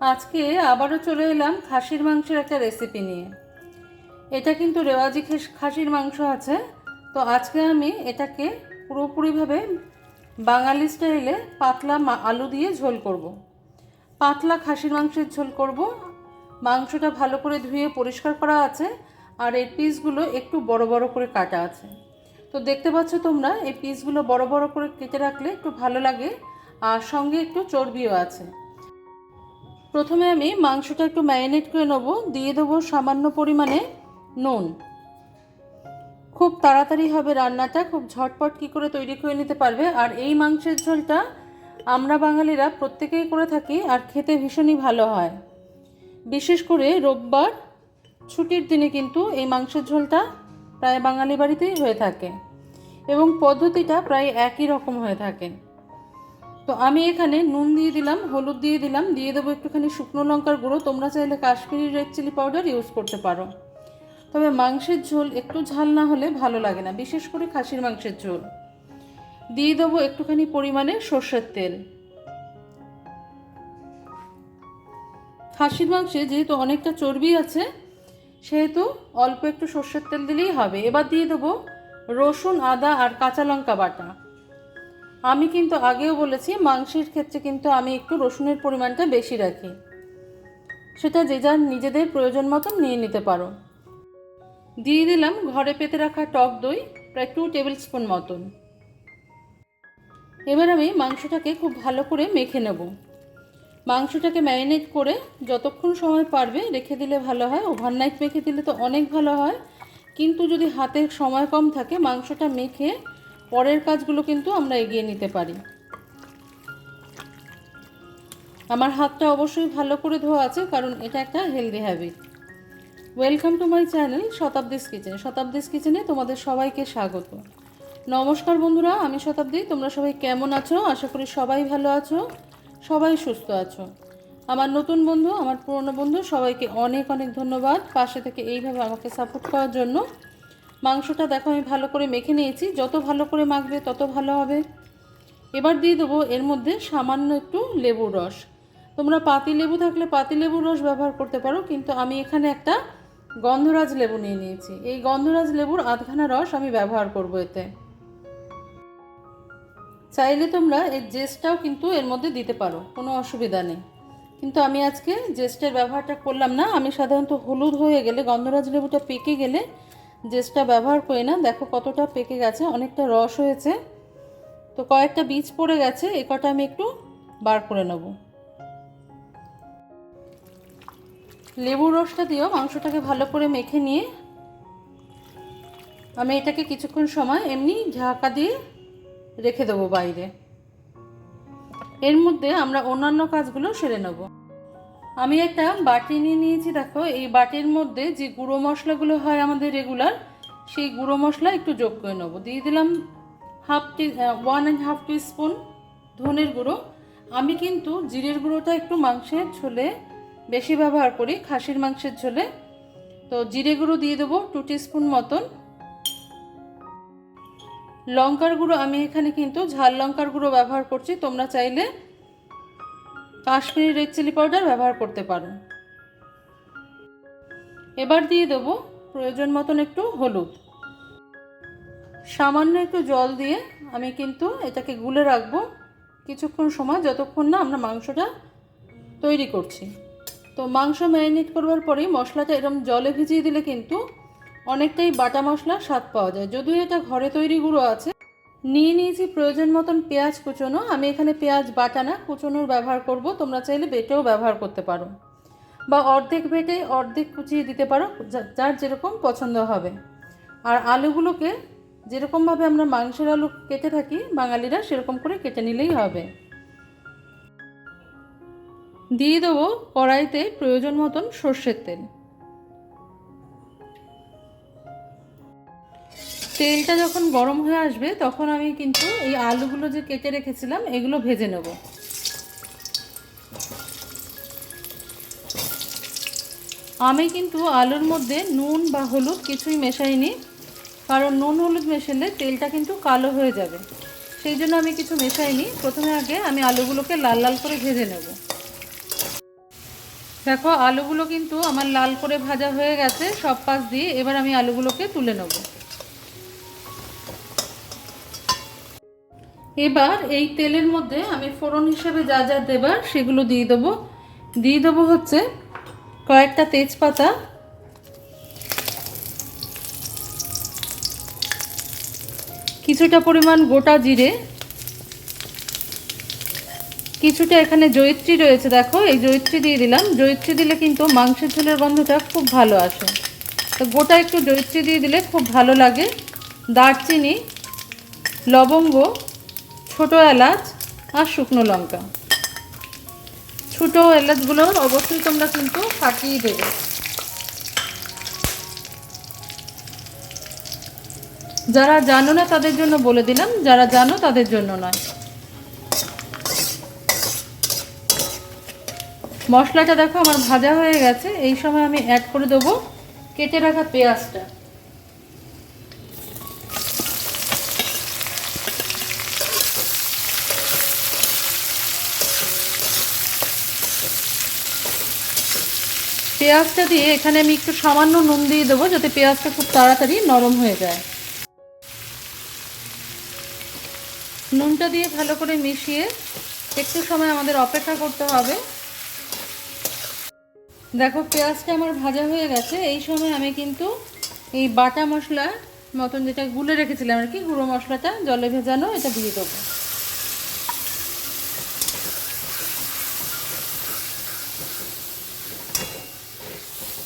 আজকে আবারও চলে এলাম খাসির মাংসের একটা রেসিপি নিয়ে। এটা কিন্তু রেওয়াজি খেস- খাসির মাংস আছে, তো আজকে আমি এটাকে পুরোপুরিভাবে বাঙালি স্টাইলে পাতলা আলু দিয়ে ঝোল করব। পাতলা খাসির মাংসের ঝোল করব। মাংসটা ভালো করে ধুয়ে পরিষ্কার করা আছে, আর এই পিসগুলো একটু বড় বড় করে কাটা আছে। তো দেখতে পাচ্ছ তোমরা, এই পিসগুলো বড় বড় করে কেটে রাখলে একটু ভালো লাগে, আর সঙ্গে একটু চর্বিও আছে। প্রথমে আমি মাংসটা একটু ম্যারিনেট করে নেব। দিয়ে দেবো সামান্য পরিমাণে নুন। খুব তাড়াতাড়ি হবে রান্নাটা। খুব ঝটপট কী করে তৈরি করে নিতে পারবে। আর এই মাংসের ঝোলটা আমরা বাঙালিরা প্রত্যেকেই করে থাকি আর খেতে ভীষণই ভালো হয়। বিশেষ করে রোববার ছুটির দিনে কিন্তু এই মাংসের ঝোলটা প্রায় বাঙালি বাড়িতেই হয়ে থাকে এবং পদ্ধতিটা প্রায় একই রকম হয়ে থাকে। তো আমি এখানে নুন দিয়ে দিলাম, হলুদ দিয়ে দিলাম, দিয়ে দেবো একটুখানি শুকনো লঙ্কার গুঁড়ো। তোমরা চাইলে Kashmiri red chilli powder use করতে পারো। তবে মাংসের ঝোল একটু ঝাল না হলে ভালো লাগে না, বিশেষ করে খাসির মাংসের ঝোল। দিয়ে দেবো একটুখানি পরিমাণে সর্ষের তেল। খাসির মাংসে যেহেতু অনেকটা চর্বি আছে, সেহেতু অল্প একটু সর্ষের তেল দিলেই হবে। এবার দিয়ে দেবো রসুন, আদা আর কাঁচা লঙ্কা বাটা। আমি কিন্তু আগেও বলেছি, মাংসের ক্ষেত্রে কিন্তু আমি একটু রসুনের পরিমাণটা বেশি রাখি। সেটা যে যার নিজেদের প্রয়োজন মতন নিয়ে নিতে পারো। দিয়ে দিলাম ঘরে পেতে রাখা টক দই, প্রায় টু টেবিল স্পুন মতন। এবার আমি মাংসটাকে খুব ভালো করে মেখে নেব। মাংসটাকে ম্যারিনেট করে যতক্ষণ সময় পারবে রেখে দিলে ভালো হয় ওভারনাইট মেখে দিলে তো অনেক ভালো হয়। কিন্তু যদি হাতের সময় কম থাকে, মাংসটা মেখে পরের কাজগুলো কিন্তু আমরা এগিয়ে নিতে পারি। আমার হাতটা অবশ্যই ভালো করে ধোয়া আছে, কারণ এটা একটা healthy habit welcome to my channel Shatabdi's kitchen Shatabdi's কিচেনে তোমাদের সবাইকে স্বাগত। নমস্কার বন্ধুরা, আমি শতাব্দী তোমরা সবাই কেমন আছো? আশা করি সবাই ভালো আছো, সবাই সুস্থ আছো। আমার নতুন বন্ধু, আমার পুরনো বন্ধু, সবাইকে অনেক অনেক ধন্যবাদ। পাশে থেকে এইভাবে আমাকে সাপোর্ট করার জন্য মাংসটা দেখো, আমি ভালো করে মেখে নিয়েছি। যত ভালো করে মাখবে, তত ভালো হবে। এবার দিয়ে দেবো এর মধ্যে সামান্য একটু লেবুর রস। তোমরা পাতি লেবু থাকলে পাতি লেবুর রস ব্যবহার করতে পারো, কিন্তু আমি এখানে একটা গন্ধরাজ লেবু নিয়ে নিয়েছি। এই গন্ধরাজ লেবুর আধখানা রস আমি ব্যবহার করব এতে। চাইলে তোমরা এই জেসটাও কিন্তু এর মধ্যে দিতে পারো, কোনো অসুবিধা নেই। কিন্তু আমি আজকে জেস্টের ব্যবহারটা করলাম না। আমি সাধারণত হলুদ হয়ে গেলে, গন্ধরাজ লেবুটা পেকে গেলে জেসটা ব্যবহার করি না। দেখো কতটা পেকে গেছে, অনেকটা রস হয়েছে। তো কয়েকটা বীজ পড়ে গেছে, এ কটা আমি একটু বার করে নেব। লেবুর রসটা দিয়েও মাংসটাকে ভালো করে মেখে নিয়ে। আমি এটাকে কিছুক্ষণ সময় এমনি ঢাকা দিয়ে রেখে দেবো বাইরে। এর মধ্যে আমরা অন্যান্য কাজগুলো সেরে নেব। আমি একটা বাটি নিয়ে নিয়েছি, দেখো। এই বাটির মধ্যে যে গুঁড়ো মশলাগুলো হয় আমাদের রেগুলার, সেই গুঁড়ো মশলা একটু যোগ করে নেব। দিয়ে দিলাম half tea one and half teaspoon ধনের গুঁড়ো। আমি কিন্তু জিরের গুঁড়োটা একটু মাংসের ঝোলে বেশি ব্যবহার করি, খাসির মাংসের ঝোলে। তো জিরে গুঁড়ো দিয়ে দেবো টু স্পুন মতন। লঙ্কার গুঁড়ো, আমি এখানে কিন্তু ঝাল লঙ্কার গুঁড়ো ব্যবহার করছি। তোমরা চাইলে কাশ্মীরি রেড চিলি পাউডার ব্যবহার করতে পারো। এবার দিয়ে দেবো প্রয়োজন মতন একটু হলুদ। সামান্য একটু জল দিয়ে আমি কিন্তু এটাকে গুলে রাখব। কিছুক্ষণ সময়, যতক্ষণ না আমরা মাংসটা তৈরি করছি। তো মাংস ম্যারিনেট করবার পরেই মশলাটা এরকম জলে ভিজিয়ে দিলে কিন্তু অনেকটাই বাটা মশলার স্বাদ পাওয়া যায়। যদিও এটা ঘরে তৈরি গুঁড়ো আছে নিয়ে নিয়েছি, প্রয়োজন মতন পেঁয়াজ কুচোনো। আমি এখানে পেঁয়াজ, বাটা না, কুচোনোর ব্যবহার করব। তোমরা চাইলে বেটেও ব্যবহার করতে পারো। বা অর্ধেক বেটে অর্ধেক কুচিয়ে দিতে পারো যার যেরকম পছন্দ হবে। আর আলুগুলোকে যেরকমভাবে আমরা মাংসের আলু কেটে থাকি, বাঙালিরা সেরকম করে কেটে নিলেই হবে। দিয়ে দেবো কড়াইতে প্রয়োজন মতন সর্ষের তেল। তেলটা যখন গরম হয়ে আসবে, তখন আমি কিন্তু এই আলুগুলো যে কেটে রেখেছিলাম, এগুলো ভেজে নেব। আমি কিন্তু আলুর মধ্যে নুন বা হলুদ কিছুই মেশাইনি, কারণ নুন হলুদ মেশালে তেলটা কিন্তু কালো হয়ে যাবে। সেই জন্য আমি কিছু মেশাইনি। প্রথমে আগে আমি আলুগুলোকে লাল লাল করে ভেজে নেব। দেখো, আলুগুলো কিন্তু আমার লাল করে ভাজা হয়ে গেছে, সব পাশ দিয়ে এবার আমি আলুগুলোকে তুলে নেব। এবার এই তেলের মধ্যে আমি ফোড়ন হিসেবে যা যা দেবার সেগুলো দিয়ে দেবো। দিয়ে দেবো হচ্ছে কয়েকটা তেজপাতা। কিছুটা পরিমাণ গোটা জিরে। কিছুটা এখানে জয়িত্রী রয়েছে, দেখো, এই জয়িত্রী দিয়ে দিলাম। জয়িত্রী দিলে কিন্তু মাংসের ঝোলের গন্ধটা খুব ভালো আসে। তো গোটা একটু জয়িত্রী দিয়ে দিলে খুব ভালো লাগে। দারচিনি, লবঙ্গ ছোটো এলাচ আর শুকনো লঙ্কা। ছোটো এলাচগুলো অবশ্যই তোমরা কিন্তু ফাটিয়ে দেবে। যারা জানো না তাদের জন্য বলে দিলাম, যারা জানো তাদের জন্য নয়। মশলাটা দেখো আমার ভাজা হয়ে গেছে, এই সময় আমি অ্যাড করে দেবো কেটে রাখা পেঁয়াজটা। পেঁয়াজটা দিয়ে এখানে আমি একটু সামান্য নুন দিয়ে দেবো যাতে পেঁয়াজটা খুব তাড়াতাড়ি নরম হয়ে যায়। নুনটা দিয়ে ভালো করে মিশিয়ে একটু সময় আমাদের অপেক্ষা করতে হবে। দেখো, পেঁয়াজটা আমার ভাজা হয়ে গেছে। এই সময় আমি কিন্তু এই বাটা মশলা মতন যেটা গুলে রেখেছিলাম আর কি, গুঁড়ো মশলাটা জলে ভেজানো এটা দিয়ে দেবো।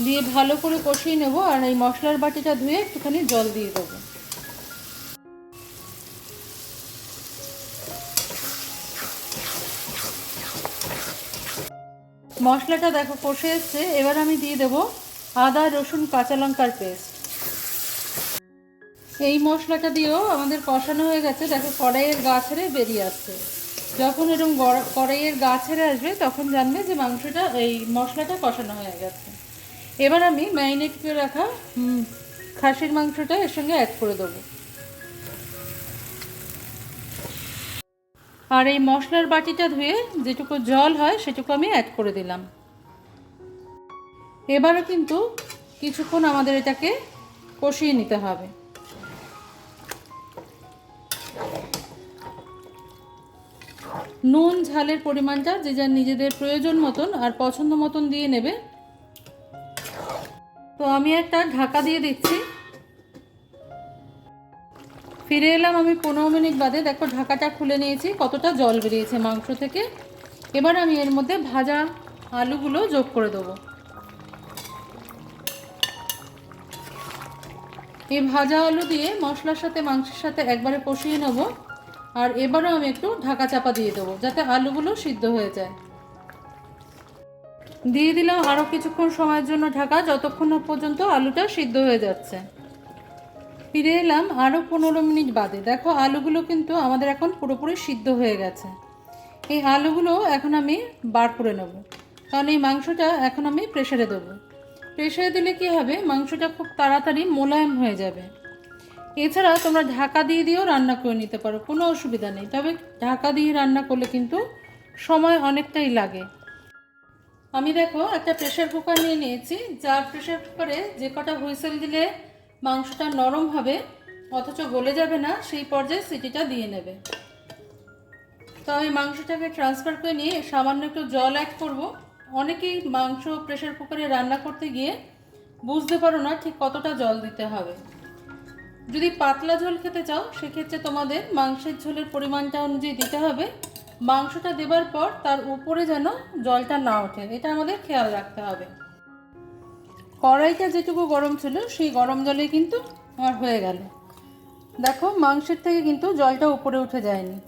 দিয়ে ভালো করে কষিয়ে নেব আর এই মশলার বাটিটা ধুয়ে একটুখানি জল দিয়ে দেবো। মশলাটা দেখো কষে এসছে, এবার আমি দিয়ে দেব আদা, রসুন, কাঁচা লঙ্কার পেস্ট। এই মশলাটা দিয়েও আমাদের কষানো হয়ে গেছে, দেখো কড়াইয়ের গা ছেড়ে বেরিয়ে আসছে। যখন এরকম কড়াইয়ের গা ছেড়ে আসবে, তখন জানবে যে মাংসটা এই মশলাটা কষানো হয়ে গেছে। এবার আমি ম্যারিনেট করে রাখা খাসির মাংসটা এর সঙ্গে অ্যাড করে দেবো। আর এই মশলার বাটিটা ধুয়ে যেটুকু জল হয় সেটুকু আমি অ্যাড করে দিলাম। এবারে কিন্তু কিছুক্ষণ আমাদের এটাকে কষিয়ে নিতে হবে। নুন, ঝালের পরিমাণটা যে যার নিজেদের প্রয়োজন মতন আর পছন্দ মতন দিয়ে নেবে তো আমি একটা ঢাকা দিয়ে দিচ্ছি। ফিরে এলাম আমি পনেরো মিনিট বাদে। দেখো, ঢাকাটা খুলে নিয়েছি। কতটা জল বেরিয়েছে মাংস থেকে। এবার আমি এর মধ্যে ভাজা আলুগুলো যোগ করে দেবো। এই ভাজা আলু দিয়ে মশলার সাথে, মাংসের সাথে একবারে কষিয়ে নেব। আর এবারও আমি একটু ঢাকা চাপা দিয়ে দেবো, যাতে আলুগুলো সিদ্ধ হয়ে যায়। দিয়ে দিলাম আরও কিছুক্ষণ সময়ের জন্য ঢাকা, যতক্ষণ না পর্যন্ত আলুটা সিদ্ধ হয়ে যাচ্ছে। ফিরে এলাম আরও পনেরো মিনিট বাদে। দেখো, আলুগুলো কিন্তু আমাদের এখন পুরোপুরি সিদ্ধ হয়ে গেছে। এই আলুগুলো এখন আমি বার করে নেব। কারণ এই মাংসটা এখন আমি প্রেশারে দেবো। প্রেশারে দিলে কি হবে? মাংসটা খুব তাড়াতাড়ি মোলায়েম হয়ে যাবে। এছাড়া তোমরা ঢাকা দিয়ে দিয়েও রান্না করে নিতে পারো, কোনো অসুবিধা নেই। তবে ঢাকা দিয়ে রান্না করলে কিন্তু সময় অনেকটাই লাগে। আমি দেখো একটা প্রেসার কুকার নিয়ে নিয়েছি, যার প্রেসার কুকারে যে কটা হুইসেল দিলে মাংসটা নরম হবে, অথচ গলে যাবে না, সেই পর্যায়ে সিটিটা দিয়ে নেবে। তো আমি মাংসটাকে ট্রান্সফার করে নিয়ে সামান্য একটু জল অ্যাড করব। অনেকেই মাংস প্রেসার কুকারে রান্না করতে গিয়ে বুঝতে পারো না ঠিক কতটা জল দিতে হবে। যদি পাতলা ঝোল খেতে চাও, সেক্ষেত্রে তোমাদের মাংসের ঝোলের পরিমাণটা অনুযায়ী দিতে হবে। মাংসটা দেবার পর তার উপরে যেন জলটা না ওঠে। এটা আমাদের খেয়াল রাখতে হবে। কড়াইটা যেটুকু গরম ছিল, সেই গরম জলেই কিন্তু আমার হয়ে গেল। দেখো, মাংসের থেকে কিন্তু জলটা উপরে উঠে যায়নি।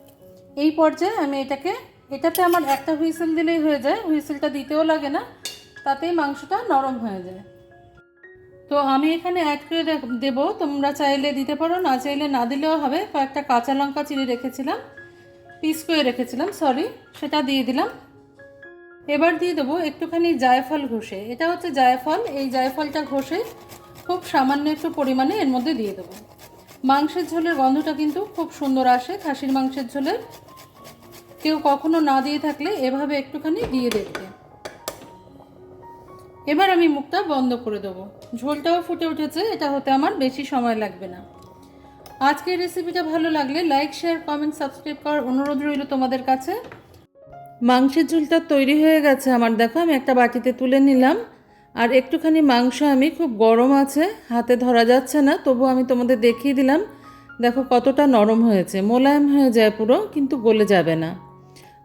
এই পর্যায়ে আমি এটাকে, এটাতে আমার একটা হুইসেল দিলেই হয়ে যায়। হুইসেলটা দিতেও লাগে না, তাতেই মাংসটা নরম হয়ে যায়। তো আমি এখানে অ্যাড করে দেবো। তোমরা চাইলে দিতে পারো, না চাইলে না দিলেও হবে। কয়েকটা কাঁচা লঙ্কা চিড়ে রেখেছিলাম। পিস করে রেখেছিলাম সরি সেটা দিয়ে দিলাম। এবার দিয়ে দেবো একটুখানি জায়ফল ঘষে। এটা হচ্ছে জায়ফল, এই জায়ফলটা ঘষে খুব সামান্য একটু পরিমাণে এর মধ্যে দিয়ে দেবো। মাংসের ঝোলের গন্ধটা কিন্তু খুব সুন্দর আসে, খাসির মাংসের ঝোলের কেউ কখনো না দিয়ে থাকলে এভাবে একটুখানি দিয়ে দেখবে। এবার আমি মুখটা বন্ধ করে দেবো। ঝোলটাও ফুটে উঠেছে, এটা হতে আমার বেশি সময় লাগবে না। আজকের রেসিপিটা ভালো লাগলে লাইক শেয়ার কমেন্ট সাবস্ক্রাইব করার অনুরোধ রইল তোমাদের কাছে। মাংসের ঝোলটা তৈরি হয়ে গেছে আমার। দেখো, আমি একটা বাটিতে তুলে নিলাম। আর একটুখানি মাংস আমি খুব গরম আছে, হাতে ধরা যাচ্ছে না, তবু আমি তোমাদের দেখিয়ে দিলাম। দেখো, কতটা নরম হয়েছে, মোলায়েম হয়ে যায় পুরো, কিন্তু গলে যাবে না।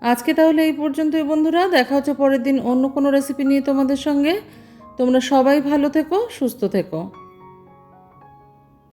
আজকে তাহলে এই পর্যন্তই বন্ধুরা, দেখা হচ্ছে পরের দিন অন্য কোনো রেসিপি নিয়ে তোমাদের সঙ্গে। তোমরা সবাই ভালো থেকো, সুস্থ থেকো।